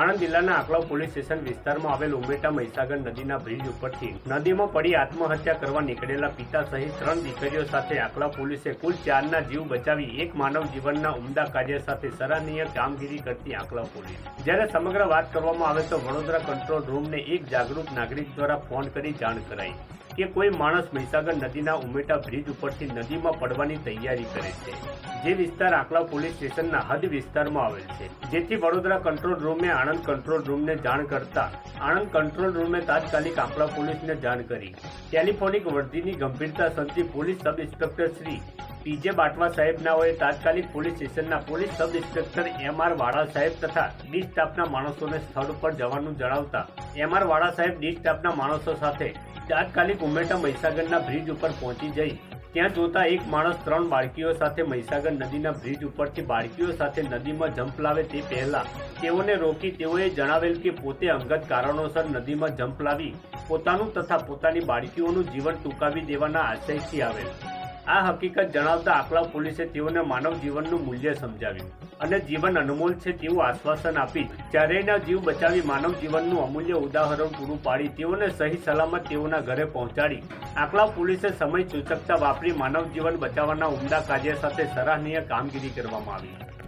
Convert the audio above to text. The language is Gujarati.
આણંદ જિલ્લાના આકલાવ પોલીસ સ્ટેશન વિસ્તારમાં આવેલ ઉમેટા મહીસાગર નદીના બ્રિજ ઉપરથી નદીમાં પડી આત્મહત્યા કરવા નીકળેલા પિતા સહિત ત્રણ દીકરીઓ સાથે આકલાવ પોલીસે કુલ ચારના જીવ બચાવી એક માનવ જીવનના ઉમદા કાર્ય સાથે સરાહનીય કામગીરી કરતી આકલાવ પોલીસ. જ્યારે સમગ્ર વાત કરવામાં આવે તો વડોદરા કંટ્રોલ રૂમને એક જાગૃત નાગરિક દ્વારા ફોન કરી જાણ કરાઈ કે કોઈ માણસ મહીસાગર નદીના ઉમેટા બ્રિજ ઉપરથી નદીમાં પડવાની તૈયારી કરે છે. જે વિસ્તાર આકલાવ પોલીસ સ્ટેશનના હદ વિસ્તારમાં આવેલ છે, જેથી વડોદરા કંટ્રોલ રૂમે આણંદ કંટ્રોલ રૂમને જાણ કરતા આણંદ કંટ્રોલ રૂમે તાત્કાલિક આપણા પોલીસને જાણ કરી. ટેલિફોનિક વર્દીની ગંભીરતા સમજી police sub inspector Shri PJ Batwa સાહેબના હોય તાત્કાલિક પોલીસ સ્ટેશનના police sub inspector M R વાળા સાહેબ તથા ડી સ્ટાફના માણસોને સ્થળ ઉપર જવાનું જણાવતા એમ આર વાળા સાહેબ ડી સ્ટાફના માણસો સાથે તાત્કાલિક ઉમેટા મહીસાગરના બ્રિજ ઉપર પહોંચી જઈ ત્યાં જોતા એક માણસ ત્રણ બાળકીઓ સાથે મહીસાગર નદીના બ્રિજ ઉપરથી બાળકીઓ સાથે નદીમાં જંપ લાવે તે પહેલા તેઓને રોકી તેઓએ જણાવેલ કે પોતે અંગત કારણોસર નદીમાં જંપ લાવી પોતાનું તથા પોતાની બાળકીઓનું જીવન ટૂંકાવી દેવાના આશયથી આવેલ. આ હકીકત જણાવતા આકલાવ પોલીસે તેઓને માનવ જીવનનું મૂલ્ય સમજાવ્યું અને જીવન અનમોલ છે તેવું આશ્વાસન આપી ચારેયના જીવ બચાવી માનવ જીવનનું અમૂલ્ય ઉદાહરણ પૂરું પાડી તેઓને સહી સલામત તેઓના ઘરે પહોંચાડી. આકલાવ પોલીસે સમય સૂચકતા વાપરી માનવ જીવન બચાવવાના ઉમદા કાર્ય સાથે સરાહનીય કામગીરી કરવામાં આવી.